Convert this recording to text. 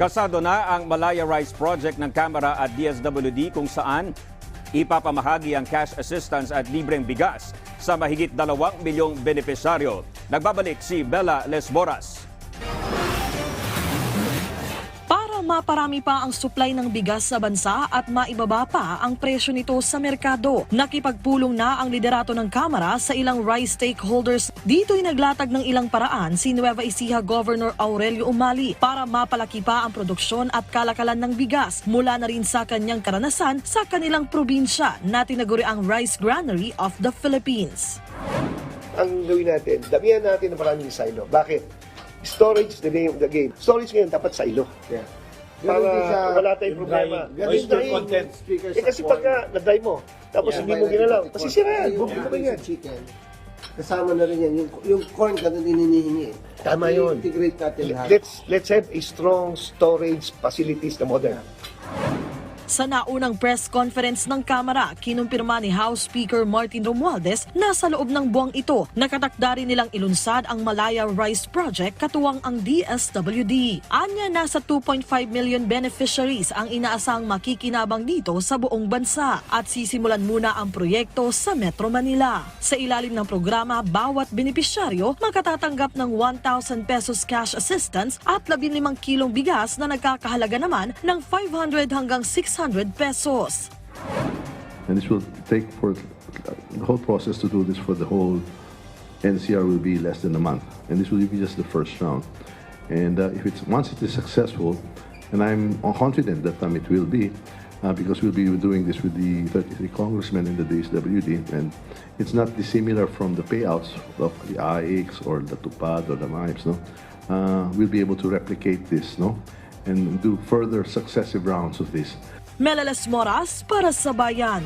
Kasado na ang Malaya Rice Project ng Kamara at DSWD kung saan ipapamahagi ang cash assistance at libreng bigas sa mahigit dalawang milyong benepisyaryo. Nagbabalik si Bella Lesboras. Para maparami pa ang supply ng bigas sa bansa at maibaba pa ang presyo nito sa merkado. Nakipagpulong na ang liderato ng Kamara sa ilang rice stakeholders. Dito'y naglatag ng ilang paraan si Nueva Ecija Governor Aurelio Umali para mapalaki pa ang produksyon at kalakalan ng bigas mula na rin sa kanyang karanasan sa kanilang probinsya na tinaguri ang Rice Granary of the Philippines. ang gawin natin, damihan natin ng maraming silo. Bakit? Storage the name of the game. Storage ngayon dapat silo. Yeah. Para sa wala tayong problema. Ganun din content. Eh kasi pagka na-dry mo, tapos Yeah, hindi mo ginalaw, masisira yan. Bumili mo yan. chicken, kasama na rin yan. Yung, yung corn ganun din hinihingi. Tama yun. I-integrate natin lahat. Let's let's have a strong storage facilities na modern. Sa naunang press conference ng Kamara, kinumpirma ni House Speaker Martin Romualdez na sa loob ng buwang ito, nakatakda rin nilang ilunsad ang Malaya Rice Project katuwang ang DSWD. Anya, nasa 2.5 million beneficiaries ang inaasang makikinabang dito sa buong bansa at sisimulan muna ang proyekto sa Metro Manila. Sa ilalim ng programa, bawat benepisyaryo makatatanggap ng 1,000 pesos cash assistance at 15 kilong bigas na nagkakahalaga naman ng 500 hanggang 600 pesos. And this will take for the whole process to do this for the whole NCR will be less than a month. And this will be just the first round. And uh, if it's once it is successful, and I'm confident that um, it will be, uh, because we'll be doing this with the 33 congressmen in the DSWD, and it's not dissimilar from the payouts of the AIX or the TUPAD or the MIPS, no? Uh, we'll be able to replicate this, no? And do further successive rounds of this. Melalas Moras para sa Bayan.